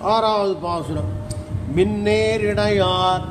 ஆறாவது பாசுரம். மின்னேரிடையார்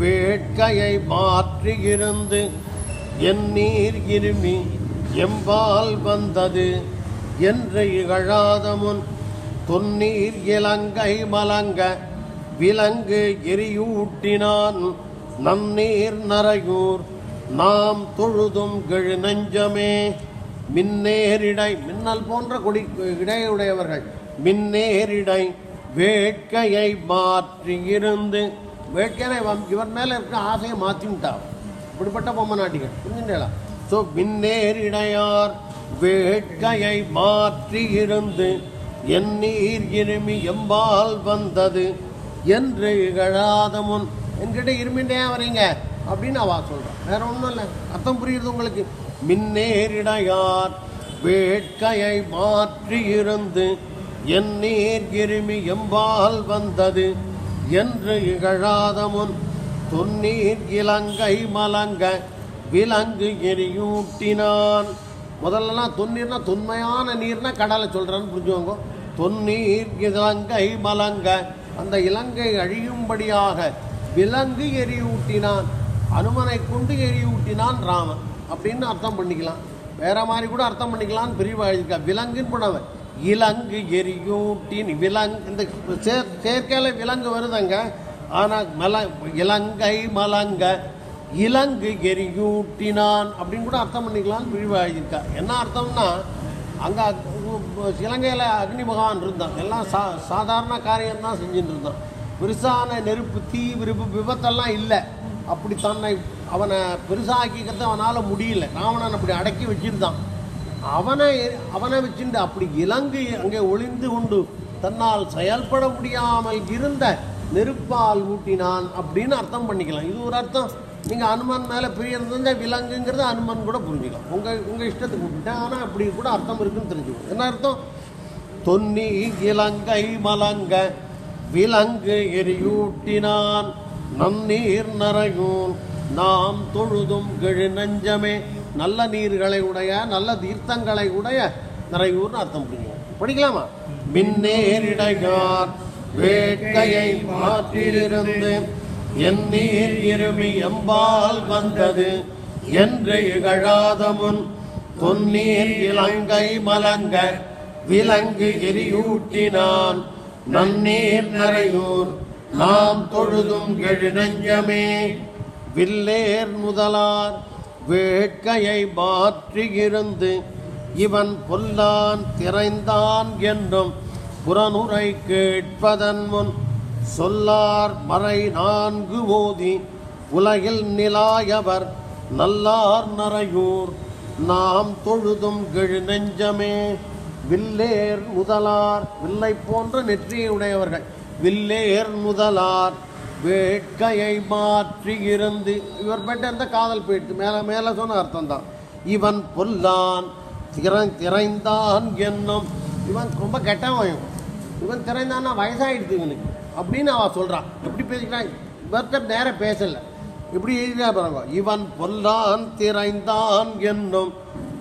வேட்கையை மாற்றியிருந்து என் நீர் இருமி எம்பால் வந்தது என்று இகழாத முன் தொன்னீர் இலங்கை மலங்க விலங்கு எரியூட்டினான் நன்னீர் நரையூர் நாம் தொழுதும் கெழு நெஞ்சமே. மின்னேரிடை மின்னல் போன்ற கொடி இடையுடையவர்கள். மின்னேரிடை வேட்கையை மாற்றி இருந்து வேட்கையை இவர் மேலே இருக்க ஆசையை மாற்றி இப்படிப்பட்ட பொம்மை நாட்டிகள் புரிஞ்சுட்டா ஸோ மின்னேரிடையார் வேட்கையை மாற்றி இருந்து என் நீர் இருமி எம்பால் வந்தது என்று இகழாத முன் என்கிட்ட இருமின்றே வரீங்க அப்படின்னு அவா சொல்கிறேன் வேற ஒன்றும் இல்லை அர்த்தம் புரியுது உங்களுக்கு. மின்னேரிடையார் வேட்கையை மாற்றி இருந்து என் நீர் கிருமி எம்பால் வந்தது என்று இகழாத முன் தொன்னீர் இலங்கை மலங்க விலங்கு எரியூட்டினான். முதல்லலாம் தொன்னீர்னா தொன்மையான நீர்னா கடலை சொல்கிறான்னு புரிஞ்சுவாங்க தொன்னீர் இலங்கை மலங்க அந்த இலங்கை அழியும்படியாக விலங்கு எரியூட்டினான் அனுமனை கொண்டு எரியூட்டினான் ராமன். அப்படின்னு அர்த்தம் பண்ணிக்கலாம். வேற மாதிரி கூட அர்த்தம் பண்ணிக்கலாம்னு பிரிவாக எழுதியிருக்கா விலங்குன்னு போனவன். இலங்கு எரியூட்டின் விலங்கு இந்த சேர் சேர்க்கையில் விலங்கு வருதுங்க. ஆனால் மல இலங்கை மலங்க இலங்கு எரியூட்டினான் அப்படின்னு கூட அர்த்தம் பண்ணிக்கலாம்னு பிரிவா எழுதியிருக்கா என்ன அர்த்தம்னா அங்கே இலங்கையில் அக்னி பகவான் இருந்தான். எல்லாம் சா சாதாரண காரியம் தான் செஞ்சுட்டு இருந்தான் பெருசான நெருப்பு தீ விருப்பு விபத்தெல்லாம் இல்லை. அப்படி தன்னை அவனை பெருசாக்கிக்கிறது அவனால் முடியல. ராவணன் அப்படி அடக்கி வச்சிருந்தான். அவனை அவனை வச்சுட்டு அப்படி இலங்கு அங்கே ஒளிந்து கொண்டு தன்னால் செயல்பட முடியாமல் இருந்த நெருப்பால் ஊட்டினான் அப்படின்னு அர்த்தம் பண்ணிக்கலாம். இது ஒரு அர்த்தம். நீங்கள் அனுமன் மேலே பிரிய இருந்தால் விலங்குங்கிறத அனுமன் கூட புரிஞ்சுக்கலாம். உங்கள் உங்கள் இஷ்டத்துக்கு விட்டுட்டேன் ஆனால் அப்படி கூட அர்த்தம் இருக்குன்னு தெரிஞ்சுக்கணும். என்ன அர்த்தம்? தொன்னி இலங்கை மலங்க விலங்கு எரியூட்டினான். நன்னீர் நரையூன் நாம் தொழுதும் கிழி நஞ்சமே நல்ல நீர்களை உடைய நல்ல தீர்த்தங்களை உடைய நிறையூர்னு அர்த்தம் புரியும். படிக்கலாமா? மின்னேரிடையார் வேட்கையை மாற்றிலிருந்து என் நீர் இருமி எம்பால் வந்தது என்று இகழாத முன் தொன்னீர் இலங்கை மலங்க விலங்கு எரியூட்டினான். நன்னீர் நிறையூர் நாம் தொழுதும் கெழு நெஞ்சமே வில்லேர் முதலார் வேட்கையை மாற்றியிருந்து இவன் பொல்லான் திரைந்தான் என்றும் புறனுரை கேட்பதன் முன் சொல்லார் மறை நான்கு ஓதி உலகில் நிலாயவர் நல்லார் நரையூர் நாம் தொழுதும் கெழு நெஞ்சமே. வில்லேர் முதலார் வில்லை போன்ற நெற்றியுடையவர்கள் வில்லேர் முதலார் வேட்கையை மாற்றி இருந்து இவர் பெற்ற எந்த காதல் போயிட்டு மேலே மேலே சொன்ன அர்த்தம் தான் இவன் பொல்லான் திற திரைந்தான் என்னும். இவன் ரொம்ப கெட்டவன். இவன். இவன் திரைந்தான்னா வயசாகிடுது இவனுக்கு. அப்படின்னு அவன் சொல்கிறான் எப்படி பேசிக்கிறான்? இவர்கிட்ட நேரம் பேசலை. இப்படி எழுதினா பாருங்க. இவன் பொல்லான் திரைந்தான் என்னும்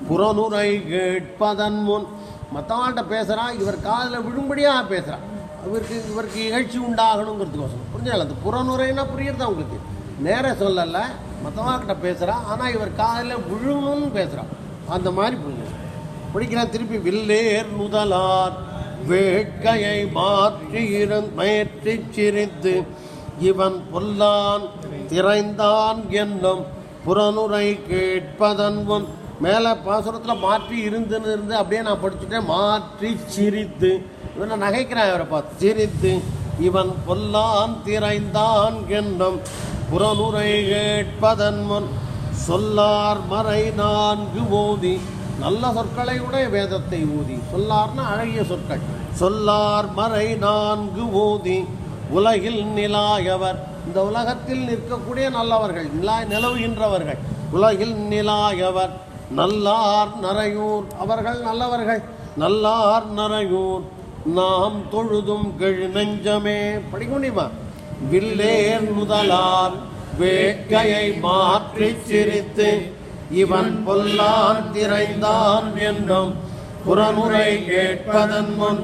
புறநுரை கேட்பதன் முன். மற்றவாள்கிட்ட பேசுகிறான் இவர் காதில் விழும்படியாக பேசுகிறான் இவருக்கு இவருக்கு இகழ்ச்சி உண்டாகணுங்கிறதுக்கோசம் புரிஞ்சுங்களா அந்த புறனுரைன்னா புரியுறதா உங்களுக்கு? நேர சொல்லலை மற்றவாக்கிட்ட பேசுகிறான் ஆனால் இவர் காதில் விழுணும்னு பேசுகிறான் அந்த மாதிரி புரிஞ்சு பிடிக்கிறான் திருப்பி வில்லேர் முதலார் வேட்கையை மாற்றி இருந் மயற்றி சிரித்து இவன் பொல்லான் திரைந்தான் என்னும் புறனுரை கேட்பதன் உன் மேலே பாசுரத்தில் மாற்றி இருந்துன்னு இருந்து அப்படியே நான் படிச்சுட்டேன் மாற்றி சிரித்து இவனை நகைக்கிறான் இவரை பார்த்து. சிரித்து இவன் பொல்லான் திரைந்தான் என்னும் புறனுரை கேட்பதன் முன் சொல்லார் மறை நான்கு ஓதி. நல்ல சொற்களை உடைய வேதத்தை ஊதி சொல்லார்னா அழகிய சொற்கள். சொல்லார் மறை நான்கு ஓதி. உலகில் நிலாயவர். இந்த உலகத்தில் நிற்கக்கூடிய நல்லவர்கள் நிலா நிலவுகின்றவர்கள். உலகில் நிலாயவர் நல்லார் நரையூர் அவர்கள் நல்லவர்கள் நல்லார் நரையூர் நாம் தொழுதும் கெழு நெஞ்சமே. படிக்க முடியுமா வில்லேர் முதலார் வேட்கையை மாற்றி சிரித்து இவன் பொல்லான் திரைந்தான் என்னும் புறமுறை கேட்பதன் முன்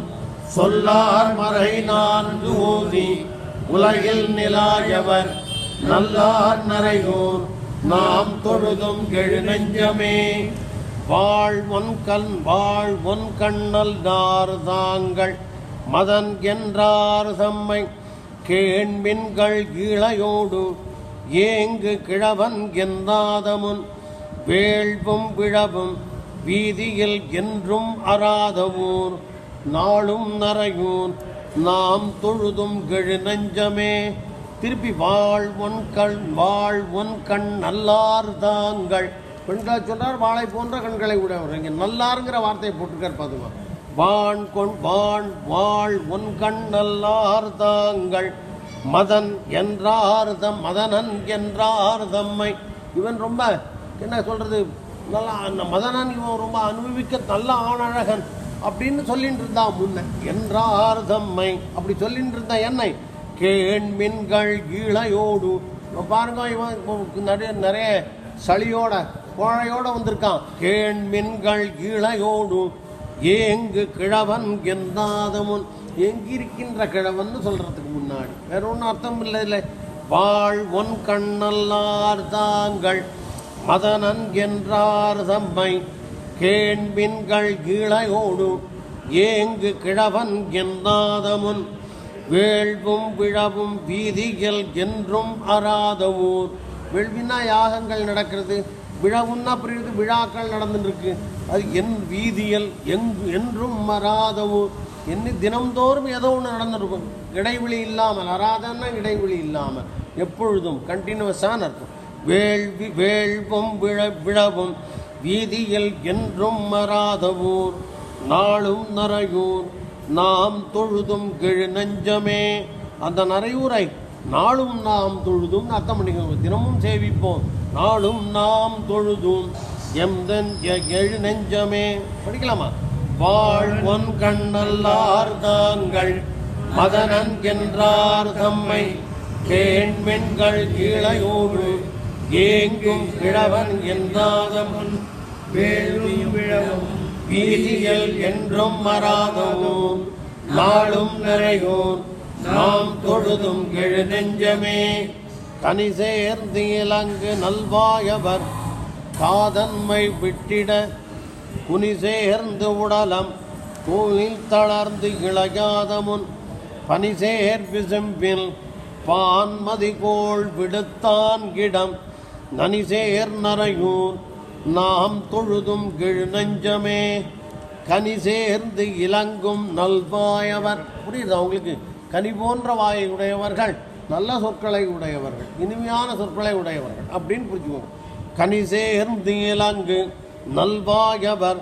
சொல்லார் மறை நான்கு ஊதி உலகில் நிலாயவர் நல்லார் நரையூர். நாம் தொழுதும் கெழு நெஞ்சமே. வாழ்வொன் ஒன் கண் வாழ்வொன் ஒன் கண்ணல் நார் தாங்கள். மதன் என்றார் தம்மை கேண்மின்கள் இளையோடு ஏங்கு கிழவன் எந்தாதமுன். வேள்வும் விழவும் வீதியில் என்றும் அறாதவூர் நாளும் நரையூர் நாம் தொழுதும் கெழு நெஞ்சமே. திருப்பி வாழ் ஒன் கண் வாழ் ஒன் கண் நல்லார் தாங்கள். பெண்களை சொன்னார் வாழை போன்ற கண்களை உடையவர். இங்கே நல்லாருங்கிற வார்த்தையை போட்டுக்கார் பாதுமா வான் கொண் வான் வாழ் உன் கண் நல்லார் தாங்கள். மதன் என்றார் தம் மதனன் என்றார் தம்மை இவன் ரொம்ப என்ன சொல்கிறது நல்லா அந்த மதனன் இவன் ரொம்ப அனுபவிக்க நல்ல ஆணழகன் அப்படின்னு சொல்லிட்டு இருந்தான் முன்ன. என்றார் தம்மை அப்படி சொல்லிட்டு இருந்தான் என்னை? கேண்மின்கள் மின்கள் இப்ப பாருங்க இவன் நிறைய நிறைய சளியோட கோழையோட வந்திருக்கான். கேண்மின்கள் இளையோடு ஏங்கு கிழவன் எந்தாதமுன். எங்கிருக்கின்ற கிழவன் சொல்றதுக்கு முன்னாடி. வேற ஒன்றும் அர்த்தம் இல்லை இல்லை வாழ் ஒன் கண்ணல்லார் தாங்கள் மதனன் என்றார் தம்மை. கேண்பின்கள் இளையோடு ஏங்கு கிழவன் எந்தாதமுன். வேள்வும் விழவும் வீதிகள் என்றும் அறாத ஊர். வேள்வினா யாகங்கள் நடக்கிறது? விழவுன்னா புரியுது விழாக்கள் நடந்துட்டுருக்கு அது என் வீதியல் எங்கு என்றும் அறாத என்ன தினம்தோறும் ஏதோ ஒன்று நடந்துருக்கும் இடைவெளி இல்லாமல் அறாதன்னா இடைவெளி இல்லாமல் எப்பொழுதும் கண்டினியூஸான இருக்கும் வேள்வி வேள்வும் விழ விழவும் வீதியில் என்றும் மறாத நாளும் நரையூர் நாம் தொழுதும் கெழு நெஞ்சமே அந்த நரையூரை நாளும் நாம் தொழுதும் அர்த்தம் பண்ணிக்கோங்க தினமும் சேவிப்போம். நாளும் நாம் தொழுதும். எம்தன் எ- எழு நெஞ்சமே. படிக்கலாமா? வாழ்வன் கண்ணல்லார் தாங்கள் மதனன் என்றார் தம்மை. கேண்மெண்கள் கீழையோடு ஏங்கும் கிழவன் என்றாதமுன் வேலும் விழவும் வீதியல் என்றும் மறாதவும். நாளும் நிறையோன் நாம் தொழுதும் கெழு நெஞ்சமே. தனி சேர்ந்து இலங்கு நல்வாயவர் காதன்மை விட்டிட குனி சேர்ந்து உடலம் கோயில் தளர்ந்து இளையாதமுன் பனிசேர் விசும்பில் பான்மதி கோள் விடுத்தான் கிடம். நனிசேர் நரையூர் நாம் தொழுதும் கிழு நெஞ்சமே. கனி சேர்ந்து இலங்கும் நல்வாயவர். புரியுதா உங்களுக்கு? கனி போன்ற வாயை உடையவர்கள் நல்ல சொற்களை உடையவர்கள் இனிமையான சொற்களை உடையவர்கள் அப்படின்னு புரிஞ்சுக்கோங்க. கனி சேர்ந்து நல்வாயவர்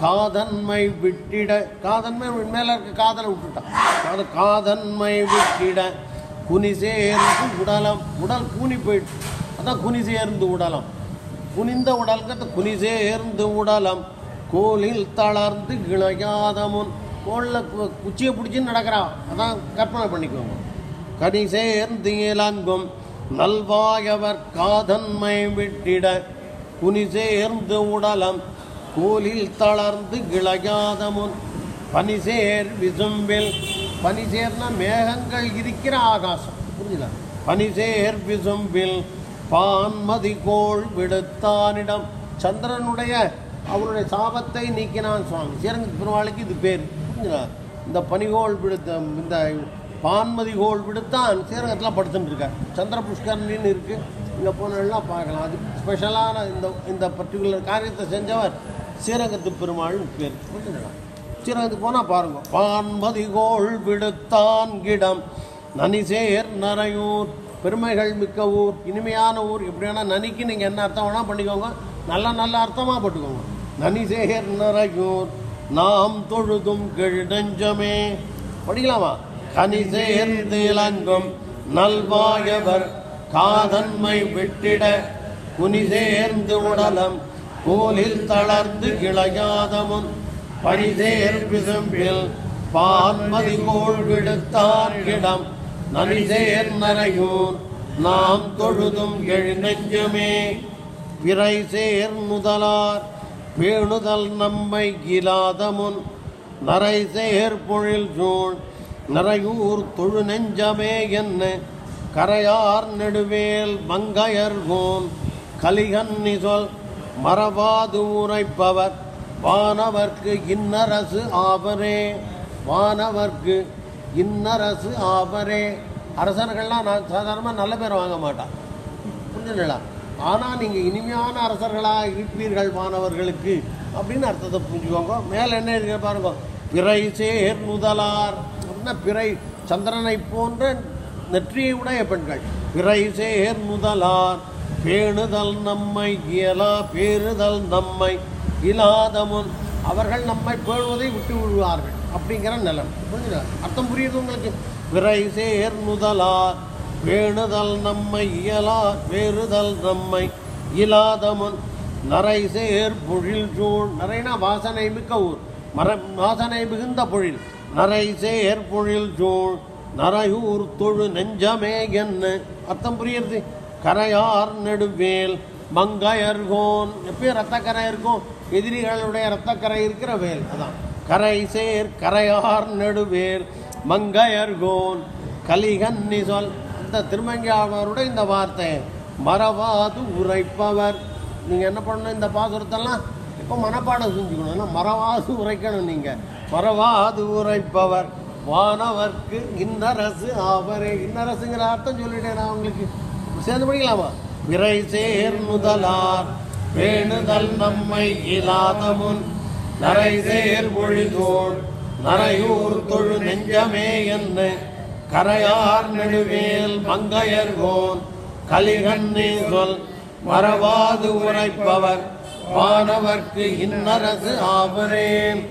காதன்மை விட்டிட காதன்மை மேலே இருக்க காதலை விட்டுட்டான் அது காதன்மை விட்டிட குனி சேர்ந்து உடலம் உடல் கூனி போயிட்டு அதான் குனி சேர்ந்து உடலம். குனிந்த உடல்கிறது குனி சேர்ந்து உடலம். கோலில் தளர்ந்து இணையாதமுன் கோளில் குச்சியை பிடிச்சி நடக்கிறான். அதான் கற்பனை பண்ணிக்கோங்க. கனி சேர்ந்து இலங்கும் நல்வாயவர் காதன்மை விட்டிட குனி சேர்ந்து உடலம் கோலில் தளர்ந்து கிளையாத முன் பனிசேர் விசும்பில் பனிசேர்னா மேகங்கள் இருக்கிற ஆகாசம். புரியுதா பனிசேர் விசும்பில் பான்மதி கோள் விடுத்தானிடம் சந்திரனுடைய அவருடைய சாபத்தை நீக்கினான் சுவாமி. சீரங்க பெருமாளுக்கு இது பேர். இந்த பனிகோள் விடுத்த இந்த பான்மதி கோள் விடுத்தான் ஸ்ரீரங்கத்தில் படுத்துட்டு இருக்கார் சந்திர புஷ்கரணின்னு இருக்குது இங்கே போனெல்லாம் பார்க்கலாம். அது ஸ்பெஷலான இந்த இந்த பர்டிகுலர் காரியத்தை செஞ்சவர் ஸ்ரீரங்கத்து பெருமாள்னு பேர். புரிஞ்சுங்களா ஸ்ரீரங்கத்துக்கு போனால் பாருங்க. பான்மதி கோள் விடுத்தான் கிடம். நனிசேர் நரையூர் பெருமைகள் மிக்க ஊர். இனிமையான ஊர். இப்படியான நனிக்கு நீங்கள் என்ன அர்த்தம் வேணால் பண்ணிக்கோங்க. நல்ல நல்ல அர்த்தமாக போட்டுக்கோங்க. நனிசேர் நரையூர் நாம் தொழுதும் கெழுநெஞ்சமே. படிக்கலாமா? கனி சேர்ந்து இலங்கும் நல்வாயவர் காதன்மை விட்டிட குனி சேர்ந்து உடலம் கோலில் தளர்ந்து கிளையாதமும் பனிசேர் பிசம்பில் பான்மதி கோள் விடுத்தார் இடம் நனிசேர் நரையூர் நாம் தொழுதும் எழு நெஞ்சமே பிறை சேர் முதலார் பேணுதல் நம்மை இலாத முன் நரை சேர் பொழில் சூழ் நரையூர் தொழு நெஞ்சமே என்ன? கரையார் நெடுவேல் மங்கையர்கோன் கலிகன்னி சொல் மரபாது உரைப்பவர் வானவர்க்கு இன்னரசு ஆபரே வானவர்க்கு இன்னரசு ஆபரே. அரசர்கள்லாம் நான் சாதாரணமாக நல்ல பேர் வாங்க மாட்டான். புரிஞ்சுங்களா ஆனால் நீங்கள் இனிமையான அரசர்களாக இருப்பீர்கள் மாணவர்களுக்கு அப்படின்னு அர்த்தத்தை புரிஞ்சுக்கோங்க. மேலே என்ன இருக்கு பாருங்க. பிறை சேர் முதலார் அப்படின்னா பிறை? சந்திரனை போன்ற நெற்றியை உடைய பெண்கள். பிறை சேர் முதலார் பேணுதல் நம்மை இயலா பேறுதல் நம்மை இலாதமுன். அவர்கள் நம்மை பேணுவதை விட்டு விடுவார்கள் அப்படிங்கிற நிலம். புரிஞ்சுதா? அர்த்தம் புரியுது உங்களுக்கு? பிறை சேர் முதலார் வேணுதல் நம்மை இயலா வேறுதல் நம்மை இலாதமன். நரை சேர் பொழில் சூழ் நரைனா வாசனை மிக்க ஊர். மர வாசனை மிகுந்த பொழில். நரை சேர் பொழில் சூழ் நரையூர் தொழு நெஞ்சமே என்ன? அர்த்தம் புரியுது கரையார் நெடுவேல் மங்கையர்கோன் எப்பயும் ரத்தக்கரை இருக்கும். எதிரிகளுடைய ரத்தக்கரை இருக்கிற வேல் அதான். கரை சேர் கரையார் நெடுவேல் மங்கையர்கோன் கலிகன்னி சொல் அந்த திருமங்கியாளருடைய இந்த வார்த்தை. மறவாது உரைப்பவர். நீங்கள் என்ன பண்ணணும் இந்த பாசுரத்தெல்லாம்? இப்போ மனப்பாடம் செஞ்சுக்கணும். ஏன்னா மறவாது உரைக்கணும் நீங்கள் மறவாது உரைப்பவர். வானவர்க்கு இன்னரசு அவரே இன்னரசுங்கிற அர்த்தம் சொல்லிட்டேன் நான் உங்களுக்கு. சேர்ந்து படிக்கலாமா? விரை சேர் முதலார். வேணுதல் நம்மை இல்லாத முன். நரை சேர் மொழிதோள் நரையூர் தொழு நெஞ்சமே என்ன? கரையார் நெடுவேல் மங்கையர்கோன் கலிகண்ணி சொல் மறவாது உரைப்பவர் வானவர்க்கு இன்னரசு ஆவரேன்